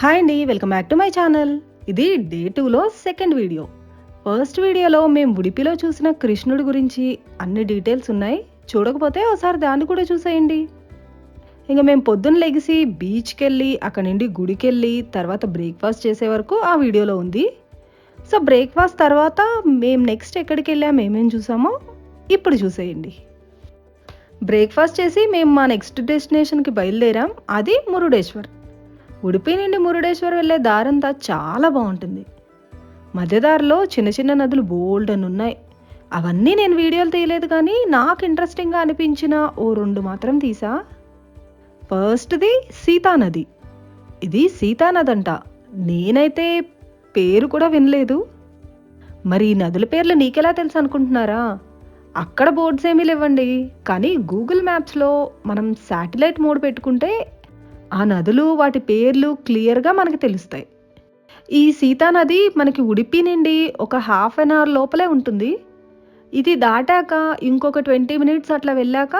Hi అండి welcome back to my channel ఇది day టూలో సెకండ్ వీడియో ఫస్ట్ వీడియోలో మేము ఉడిపిలో చూసిన కృష్ణుడి గురించి అన్ని డీటెయిల్స్ ఉన్నాయి. చూడకపోతే ఒకసారి దాన్ని కూడా చూసేయండి. ఇంకా మేము పొద్దున్న లెగిసి బీచ్కి వెళ్ళి అక్కడ నుండి గుడికి వెళ్ళి తర్వాత బ్రేక్ఫాస్ట్ చేసే వరకు ఆ వీడియోలో ఉంది. సో బ్రేక్ఫాస్ట్ తర్వాత మేము నెక్స్ట్ ఎక్కడికి వెళ్ళాము ఏమేమి చూసామో ఇప్పుడు చూసేయండి. బ్రేక్ఫాస్ట్ చేసి మేము మా నెక్స్ట్ డెస్టినేషన్కి బయలుదేరాం అది మురుడేశ్వర్. ఉడిపి నుండి మురుడేశ్వర్ వెళ్ళే దారంతా చాలా బాగుంటుంది. మధ్యదారిలో చిన్న చిన్న నదులు బోల్డ్ అని ఉన్నాయి. అవన్నీ నేను వీడియోలు తీయలేదు కానీ నాకు ఇంట్రెస్టింగ్గా అనిపించిన ఓ రెండు మాత్రం తీసా. ఫస్ట్ది సీతానది ఇది సీతానది అంట నేనైతే పేరు కూడా వినలేదు. మరి ఈ నదుల పేర్లు నీకెలా తెలుసు అనుకుంటున్నారా? అక్కడ బోర్డ్స్ ఏమీ లేవండి. కానీ గూగుల్ మ్యాప్స్లో మనం శాటిలైట్ మోడ్ పెట్టుకుంటే ఆ నదులు వాటి పేర్లు క్లియర్గా మనకి తెలుస్తాయి. ఈ సీతానది మనకి ఉడిపి నుండి ఒక హాఫ్ అన్ అవర్ లోపలే ఉంటుంది. ఇది దాటాక ఇంకొక ట్వంటీ మినిట్స్ అట్లా వెళ్ళాక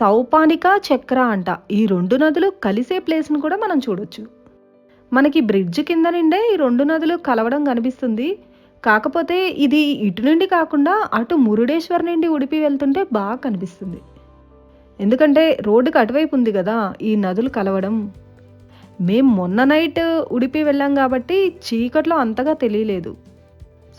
సౌపానిక చక్ర అంట. ఈ రెండు నదులు కలిసే ప్లేస్ను కూడా మనం చూడొచ్చు. మనకి బ్రిడ్జ్ కింద నుండే ఈ రెండు నదులు కలవడం కనిపిస్తుంది. కాకపోతే ఇది ఇటు నుండి కాకుండా అటు మురుడేశ్వర్ నుండి ఉడిపి వెళ్తుంటే బాగా కనిపిస్తుంది. ఎందుకంటే రోడ్డుకి అటువైపు ఉంది కదా ఈ నదులు కలవడం. మేం మొన్న నైట్ ఉడిపి వెళ్ళాం కాబట్టి చీకట్లో అంతగా తెలియలేదు.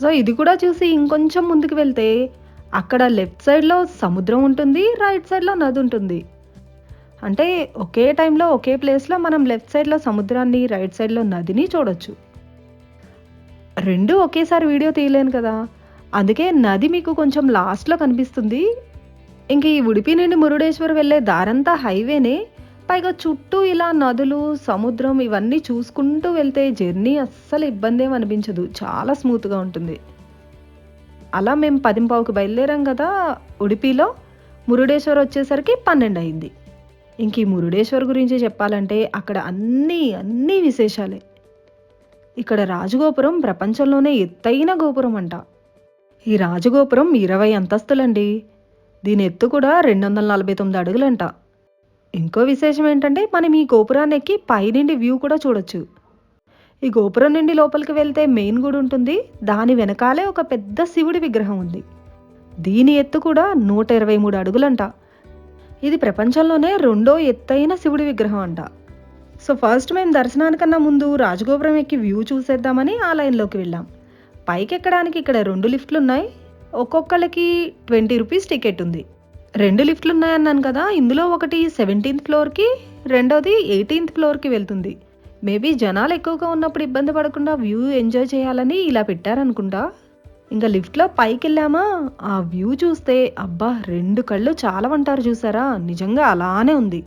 సో ఇది కూడా చూసి ఇంకొంచెం ముందుకు వెళ్తే అక్కడ లెఫ్ట్ సైడ్లో సముద్రం ఉంటుంది రైట్ సైడ్లో నది ఉంటుంది. అంటే ఒకే టైంలో ఒకే ప్లేస్లో మనం లెఫ్ట్ సైడ్లో సముద్రాన్ని రైట్ సైడ్లో నదిని చూడొచ్చు. రెండు ఒకేసారి వీడియో తీయలేను కదా. అందుకే నది మీకు కొంచెం లాస్ట్లో కనిపిస్తుంది. ఇంక ఈ ఉడిపి నుండి మురుడేశ్వర్ వెళ్ళే దారంతా హైవేనే. పైగా చుట్టూ ఇలా నదులు సముద్రం ఇవన్నీ చూసుకుంటూ వెళ్తే జర్నీ అస్సలు ఇబ్బంది ఏం అనిపించదు. చాలా స్మూత్గా ఉంటుంది. అలా మేము పదింపావుకి బయలుదేరాం కదా ఉడిపిలో. మురుడేశ్వర్ వచ్చేసరికి పన్నెండు అయింది ఇంక ఈ మురుడేశ్వర్ గురించి చెప్పాలంటే అక్కడ అన్నీ అన్నీ విశేషాలే. ఇక్కడ రాజగోపురం ప్రపంచంలోనే ఎత్తైన గోపురం అంట ఈ రాజగోపురం ఇరవై అంతస్తులండి. దీని ఎత్తు కూడా రెండు వందల నలభై తొమ్మిది అడుగులంట. ఇంకో విశేషం ఏంటంటే మనం ఈ గోపురాన్ని ఎక్కి పైనుండి వ్యూ కూడా చూడొచ్చు. ఈ గోపురం నుండి లోపలికి వెళ్తే మెయిన్ గుడి ఉంటుంది. దాని వెనకాలే ఒక పెద్ద శివుడి విగ్రహం ఉంది. దీని ఎత్తు కూడా నూట ఇరవై మూడు అడుగులంట. ఇది ప్రపంచంలోనే రెండో ఎత్తైన శివుడి విగ్రహం అంట. సో ఫస్ట్ మేము దర్శనానికన్నా ముందు రాజగోపురం ఎక్కి వ్యూ చూసేద్దామని ఆ లైన్లోకి వెళ్ళాం. పైకి ఎక్కడానికి ఇక్కడ రెండు లిఫ్ట్లు ఉన్నాయి ఒక్కొక్కరికి ట్వంటీ రూపీస్ టికెట్ ఉంది. రెండు లిఫ్ట్లు ఉన్నాయన్నాను కదా ఇందులో ఒకటి సెవెంటీన్త్ ఫ్లోర్కి రెండోది ఎయిటీన్త్ ఫ్లోర్కి వెళ్తుంది. మేబీ జనాలు ఎక్కువగా ఉన్నప్పుడు ఇబ్బంది పడకుండా వ్యూ ఎంజాయ్ చేయాలని ఇలా పెట్టారనుకుంటా. ఇంకా లిఫ్ట్లో పైకి వెళ్ళామా ఆ వ్యూ చూస్తే అబ్బా రెండు కళ్ళు చాలా అంటారు చూసారా? నిజంగా అలానే ఉంది.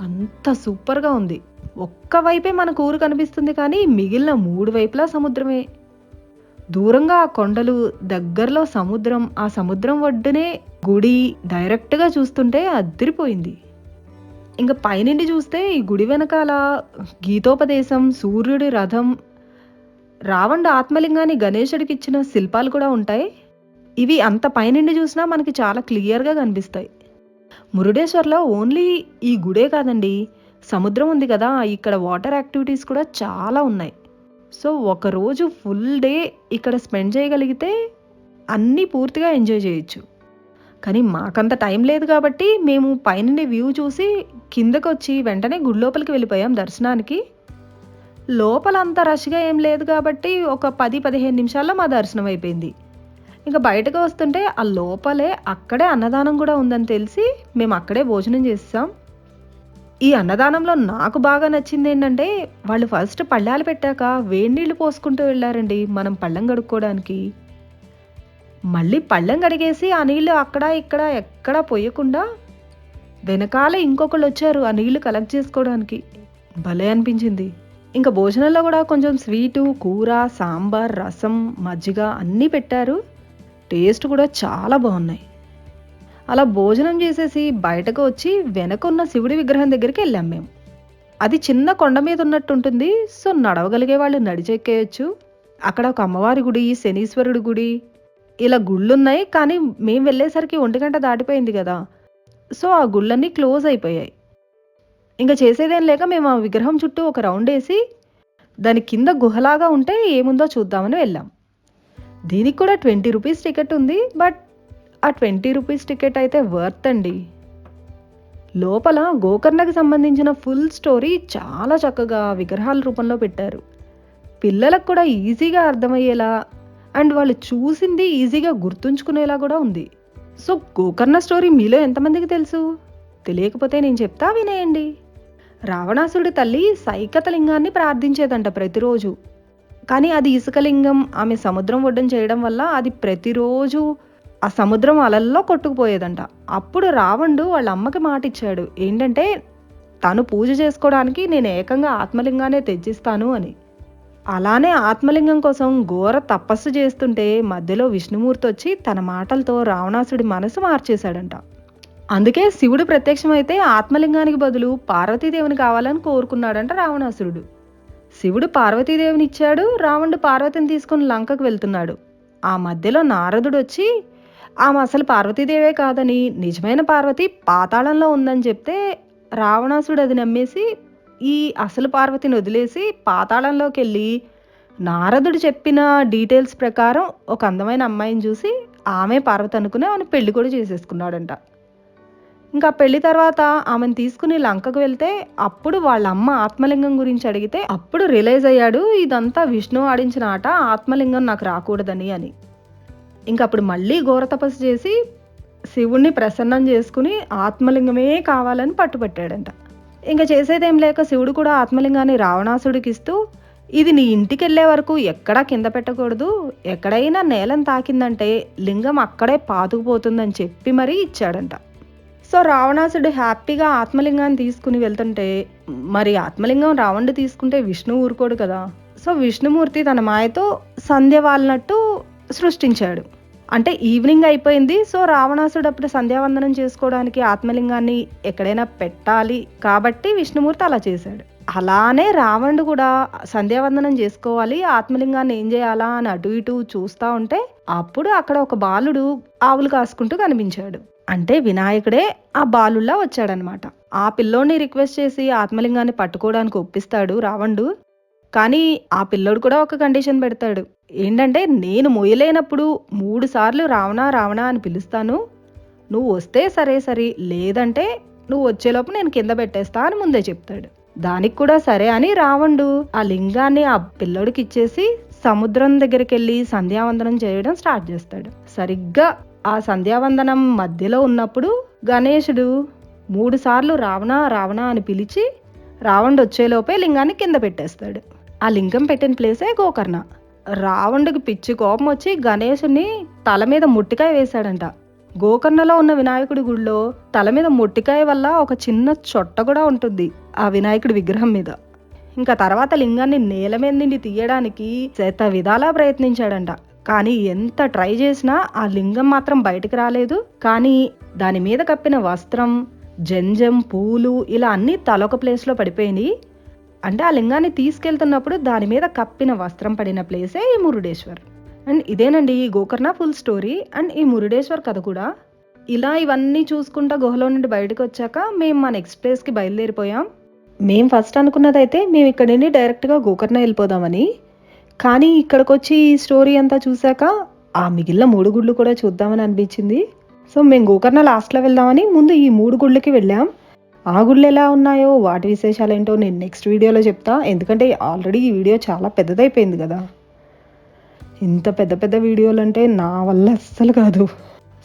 అంత సూపర్గా ఉంది. ఒక్క వైపే మనకు ఊరు కనిపిస్తుంది కానీ మిగిలిన మూడు వైపులా సముద్రమే. దూరంగా ఆ కొండలు దగ్గరలో సముద్రం ఆ సముద్రం ఒడ్డునే గుడి డైరెక్ట్గా చూస్తుంటే అద్దరిపోయింది ఇంకా పైనుండి చూస్తే ఈ గుడి వెనకాల గీతోపదేశం సూర్యుడి రథం రావణుడు ఆత్మలింగాన్ని గణేశుడికి ఇచ్చిన శిల్పాలు కూడా ఉంటాయి. ఇవి అంత పైనుండి చూసినా మనకి చాలా క్లియర్గా కనిపిస్తాయి. మురుడేశ్వర్లో ఓన్లీ ఈ గుడే కాదండి సముద్రం ఉంది కదా ఇక్కడ వాటర్ యాక్టివిటీస్ కూడా చాలా ఉన్నాయి. సో ఒకరోజు ఫుల్ డే ఇక్కడ స్పెండ్ చేయగలిగితే అన్నీ పూర్తిగా ఎంజాయ్ చేయొచ్చు. కానీ మాకంత టైం లేదు కాబట్టి మేము పైన వ్యూ చూసి కిందకు వచ్చి వెంటనే గుడి లోపలికి వెళ్ళిపోయాం దర్శనానికి. లోపల అంత రష్గా ఏం లేదు కాబట్టి ఒక పది పదిహేను నిమిషాల్లో మా దర్శనం అయిపోయింది. ఇంకా బయటకు వస్తుంటే ఆ లోపలే అక్కడే అన్నదానం కూడా ఉందని తెలిసి మేము అక్కడే భోజనం చేస్తాం ఈ అన్నదానంలో నాకు బాగా నచ్చింది ఏంటంటే వాళ్ళు ఫస్ట్ పళ్ళాలు పెట్టాక వేడి నీళ్ళు పోసుకుంటూ వెళ్ళారండి మనం పళ్ళం కడుక్కోవడానికి మళ్ళీ పళ్ళెం కడిగేసి ఆ నీళ్ళు అక్కడ ఇక్కడ ఎక్కడా పోయకుండా వెనకాల ఇంకొకళ్ళు వచ్చారు ఆ నీళ్ళు కలెక్ట్ చేసుకోవడానికి. భలే అనిపించింది. ఇంకా భోజనంలో కూడా కొంచెం స్వీటు కూర సాంబార్ రసం మజ్జిగ అన్నీ పెట్టారు. టేస్ట్ కూడా చాలా బాగున్నాయి. అలా భోజనం చేసేసి బయటకు వచ్చి వెనకున్న శివుడి విగ్రహం దగ్గరికి వెళ్ళాం మేము. అది చిన్న కొండ మీద ఉన్నట్టు ఉంటుంది సో నడవగలిగే వాళ్ళు నడిచెక్కేయచ్చు. అక్కడ ఒక అమ్మవారి గుడి శనీశ్వరుడి గుడి ఇలా గుళ్ళు ఉన్నాయి కానీ మేము వెళ్ళేసరికి ఒంటి గంట దాటిపోయింది కదా. సో ఆ గుళ్ళన్నీ క్లోజ్ అయిపోయాయి. ఇంకా చేసేదేం లేక మేము ఆ విగ్రహం చుట్టూ ఒక రౌండ్ వేసి దాని కింద గుహలాగా ఉంటే ఏముందో చూద్దామని వెళ్ళాం. దీనికి కూడా ట్వంటీ రూపీస్ టికెట్ ఉంది బట్ ఆ ట్వంటీ రూపీస్ టికెట్ అయితే వర్త్ అండి. లోపల గోకర్ణకు సంబంధించిన ఫుల్ స్టోరీ చాలా చక్కగా విగ్రహాల రూపంలో పెట్టారు. పిల్లలకు కూడా ఈజీగా అర్థమయ్యేలా అండ్ వాళ్ళు చూసింది ఈజీగా గుర్తుంచుకునేలా కూడా ఉంది. సో గోకర్ణ స్టోరీ మీలో ఎంతమందికి తెలుసు? తెలియకపోతే నేను చెప్తా వినేయండి. రావణాసుడి తల్లి సైకత లింగాన్ని ప్రార్థించేదంట ప్రతిరోజు. కానీ అది ఇసుకలింగం ఆమె సముద్రం ఒడ్డం చేయడం వల్ల అది ప్రతిరోజు ఆ సముద్రం అలల్లో కొట్టుకుపోయేదంట. అప్పుడు రావణుడు వాళ్ళ అమ్మకి మాట ఇచ్చాడు ఏంటంటే తను పూజ చేసుకోవడానికి నేను ఏకంగా ఆత్మలింగానే తెచ్చిస్తాను అని. అలానే ఆత్మలింగం కోసం ఘోర తపస్సు చేస్తుంటే మధ్యలో విష్ణుమూర్తి వచ్చి తన మాటలతో రావణాసుడి మనసు మార్చేశాడంట. అందుకే శివుడు ప్రత్యక్షమైతే ఆత్మలింగానికి బదులు పార్వతీదేవిని కావాలని కోరుకున్నాడంట రావణాసురుడు. శివుడు పార్వతీదేవిని ఇచ్చాడు రావణుడు పార్వతిని తీసుకుని లంకకు వెళ్తున్నాడు. ఆ మధ్యలో నారదుడు వచ్చి ఆమె అసలు పార్వతీదేవే కాదని నిజమైన పార్వతి పాతాళంలో ఉందని చెప్తే రావణాసుడు అది నమ్మేసి ఈ అసలు పార్వతిని వదిలేసి పాతాళంలోకి వెళ్ళి నారదుడు చెప్పిన డీటెయిల్స్ ప్రకారం ఒక అందమైన అమ్మాయిని చూసి ఆమె పార్వతి అనుకుని ఆమెను పెళ్ళి కూడా చేసేసుకున్నాడంట. ఇంకా పెళ్ళి తర్వాత ఆమెను తీసుకుని లంకకు వెళ్తే అప్పుడు వాళ్ళ అమ్మ ఆత్మలింగం గురించి అడిగితే అప్పుడు రిలైజ్ అయ్యాడు ఇదంతా విష్ణు ఆడించిన ఆట ఆత్మలింగం నాకు రాకూడదని అని. ఇంకా అప్పుడు మళ్ళీ ఘోర తపస్సు చేసి శివుణ్ణి ప్రసన్నం చేసుకుని ఆత్మలింగమే కావాలని పట్టుబట్టాడంట. ఇంకా చేసేదేం లేక శివుడు కూడా ఆత్మలింగాన్ని రావణాసుడికి ఇస్తూ ఇది నీ ఇంటికి వెళ్ళే వరకు ఎక్కడా కింద పెట్టకూడదు. ఎక్కడైనా నేలను తాకిందంటే లింగం అక్కడే పాతుకుపోతుందని చెప్పి మరీ ఇచ్చాడంట. సో రావణాసుడు హ్యాపీగా ఆత్మలింగాన్ని తీసుకుని వెళ్తుంటే మరి ఆత్మలింగం రావణుడు తీసుకుంటే విష్ణు ఊరుకోడు కదా. సో విష్ణుమూర్తి తన మాయతో సంధ్య వాళ్ళనట్టు సృష్టించాడు. అంటే ఈవినింగ్ అయిపోయింది. సో రావణాసుడు అప్పుడు సంధ్యావందనం చేసుకోవడానికి ఆత్మలింగాన్ని ఎక్కడైనా పెట్టాలి కాబట్టి విష్ణుమూర్తి అలా చేశాడు. అలానే రావణుడు కూడా సంధ్యావందనం చేసుకోవాలి ఆత్మలింగాన్ని ఏం చేయాలా అని అటు ఇటు చూస్తూ ఉంటే అప్పుడు అక్కడ ఒక బాలుడు ఆవులు కాసుకుంటూ కనిపించాడు. అంటే వినాయకుడే ఆ బాలుల్లా వచ్చాడనమాట. ఆ పిల్లోని రిక్వెస్ట్ చేసి ఆత్మలింగాన్ని పట్టుకోవడానికి ఒప్పిస్తాడు రావణుడు. కానీ ఆ పిల్లోడు కూడా ఒక కండిషన్ పెడతాడు. ఏంటంటే నేను మొయ్యలేనప్పుడు మూడు సార్లు రావణా రావణా అని పిలుస్తాను. నువ్వు వస్తే సరే సరే లేదంటే నువ్వు వచ్చేలోపు నేను కింద పెట్టేస్తా అని ముందే చెప్తాడు. దానికి కూడా సరే అని రావణుడు ఆ లింగాన్ని ఆ పిల్లోడికి ఇచ్చేసి సముద్రం దగ్గరికి వెళ్ళి సంధ్యావందనం చేయడం స్టార్ట్ చేస్తాడు. సరిగ్గా ఆ సంధ్యావందనం మధ్యలో ఉన్నప్పుడు గణేశుడు మూడు సార్లు రావణ రావణ అని పిలిచి రావణుడు వచ్చేలోపే లింగాన్ని కింద పెట్టేస్తాడు. ఆ లింగం పెట్టిన ప్లేసే గోకర్ణ. రావణుడికి పిచ్చి కోపం వచ్చి గణేశుని తల మీద ముట్టికాయ వేశాడంట. గోకర్ణలో ఉన్న వినాయకుడి గుడిలో తల మీద ముట్టికాయ వల్ల ఒక చిన్న చొట్ట కూడా ఉంటుంది ఆ వినాయకుడి విగ్రహం మీద. ఇంకా తర్వాత లింగాన్ని నేల మీద నుండి తీయడానికి శత విధాలా ప్రయత్నించాడంట. కానీ ఎంత ట్రై చేసినా ఆ లింగం మాత్రం బయటకు రాలేదు. కానీ దాని మీద కప్పిన వస్త్రం జంజం పూలు ఇలా అన్నీ తలొక ప్లేస్లో పడిపోయినాయి. అంటే ఆ లింగాన్ని తీసుకెళ్తున్నప్పుడు దాని మీద కప్పిన వస్త్రం పడిన ప్లేసే ఈ మురుడేశ్వర్. అండ్ ఇదేనండి ఈ గోకర్ణ ఫుల్ స్టోరీ అండ్ ఈ మురుడేశ్వర్ కథ కూడా ఇలా ఇవన్నీ చూసుకుంటా గుహలో నుండి బయటకు వచ్చాక మేము మా నెక్స్ట్ ప్లేస్కి బయలుదేరిపోయాం. మేము ఫస్ట్ అనుకున్నదైతే మేము ఇక్కడ నుండి డైరెక్ట్గా గోకర్ణ వెళ్ళిపోదామని. కానీ ఇక్కడికి వచ్చి ఈ స్టోరీ అంతా చూశాక ఆ మిగిలిన మూడు గుళ్ళు కూడా చూద్దామని అనిపించింది. సో మేము గోకర్ణ లాస్ట్లో వెళ్దామని ముందు ఈ మూడు గుళ్ళకి వెళ్ళాం. ఆ గుళ్ళు ఎలా ఉన్నాయో వాటి విశేషాలు ఏంటో నేను నెక్స్ట్ వీడియోలో చెప్తా. ఎందుకంటే ఆల్రెడీ ఈ వీడియో చాలా పెద్దదైపోయింది కదా. ఇంత పెద్ద పెద్ద వీడియోలు అంటే నా వల్ల అస్సలు కాదు.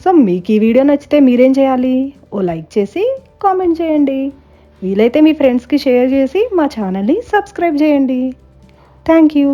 సో మీకు ఈ వీడియో నచ్చితే మీరేం చేయాలి? ఓ లైక్ చేసి కామెంట్ చేయండి. వీలైతే మీ ఫ్రెండ్స్కి షేర్ చేసి మా ఛానల్ని సబ్స్క్రైబ్ చేయండి. Thank you